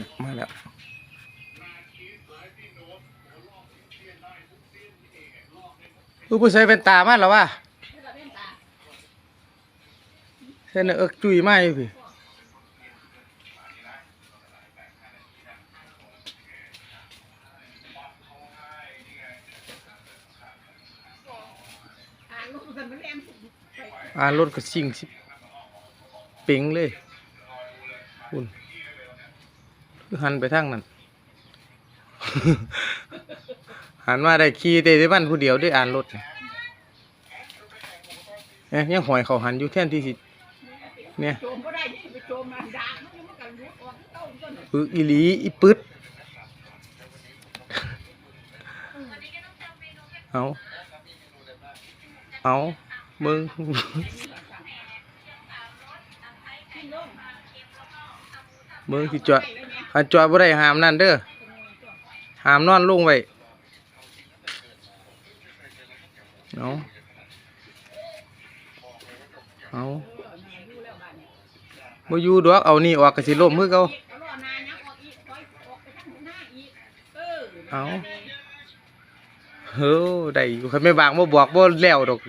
น่ะมาแล้วอู้ผู้ใส่เป็นตามาแล้ววะเส้นเอิกจุยมาอยู่พี่อ่านลูกกันมันแรงอ่ารถก็สิ่งสิเป่งเลยคุณ คือหันไปทางนั้นหันมาได้ขี่เตะได้บ้านผู้เดียวได้อ่านรถเนี่ยเนี่ยยังหอยเขาหันอยู่แท่นที่สิเนี่ยปึกอีลีอีปึดเอาเอามึงมึงสิจอด อันจอดบ่ได้หามนั่นเด้อหามนอนลุงไว้เอาเอาบ่อยู่ดอกเอานี่ออกก็สิล้มมือเก่าเอาเฮ้อได้อยู่คันไม่บางบ่บอกบ่แล้วดอก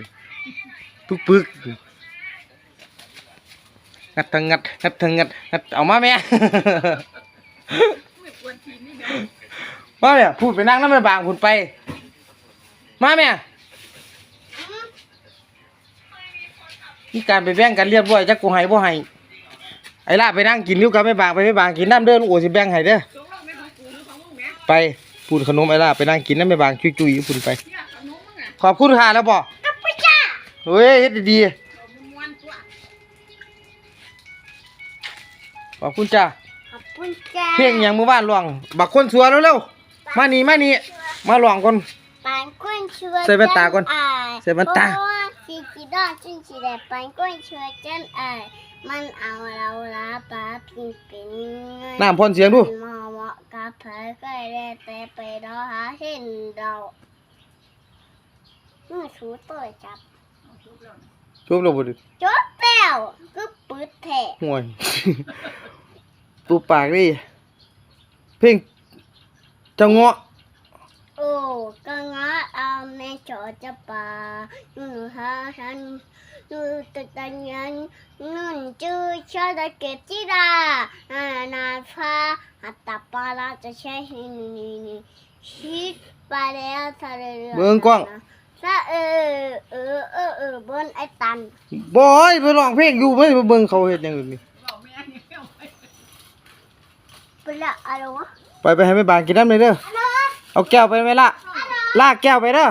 ปึกปึกงัดทั้งงัดงัดทั้งงัดงัดเอามาแม่ ม่ควรทีนี่แม่มาแม่พูดไปนั่งน้ำไม่บางพูดไป มาแม่มีการไปแบ่งกันเรียบร้อยจักกูให้บ่ให้ไอ้ล่าไปนั่งกินนิ้วกับไม่บางไปไม่บางกินน้ำเดินโอ้สิแบ่งให้เด้อตรงเราไม่ดูกูหรือของมึงแม่ไปพูดขนมไอ้ล่าไปนั่งกินน้ำไม่บางจุยๆพูดไปเนี่ยขนมมึงอะขอบคุณค่ะแล้วบ่กับไปจ้าเฮ้ยเฮ็ดดีเราม้วนตัวๆขอบคุณจ้าขอบ คุณจ้าเพลงหยังหมู่บ้านร้อง บักคนสัวเร็วๆมานี่มานี่มาร้องก่อนปานก้นช่วยใส่แว่นตาก่อนอายใส่แว่นตา เพราะว่าสีกีดอนจึงสีแดงปานก้นช่วยจันอายมันเอาเราลาปลาพิงเป็นน้ำพ่นเสียงดู มอเหมาะกับเผยก็ได้แต่ไปรอหาเส้นเราเมื่อชูตัวจับจบแล้วบ่ดิจบแล้วก็ปืดแทะห่วย ตูปากดิเพลงเจังเงาะโอ้ก็งะเอาแม่จอจะป่าหนูหาฉันหนูตะตันยันนุ่นจื้อชาดะเกตจิราอานาฟ้าหัตตาปาลาจะใช้หินนี่นี่ฮิตไปแล้วทะเลเรือเบิ่งกล้องซะเออเออเออเออบนไอ้ตันบอยไปร้องเพลงอยู่ไม่ไปเบิ่งเขาเฮ็ดหยังอื่นนี่เราแม่นี่เอาไป ไปละอะไรวะไปไปให้แม่บางกินน้ำเลยเด้ออะไรเอาแก้วไปไหมล่ะ ลากแก้วไปเด้ออ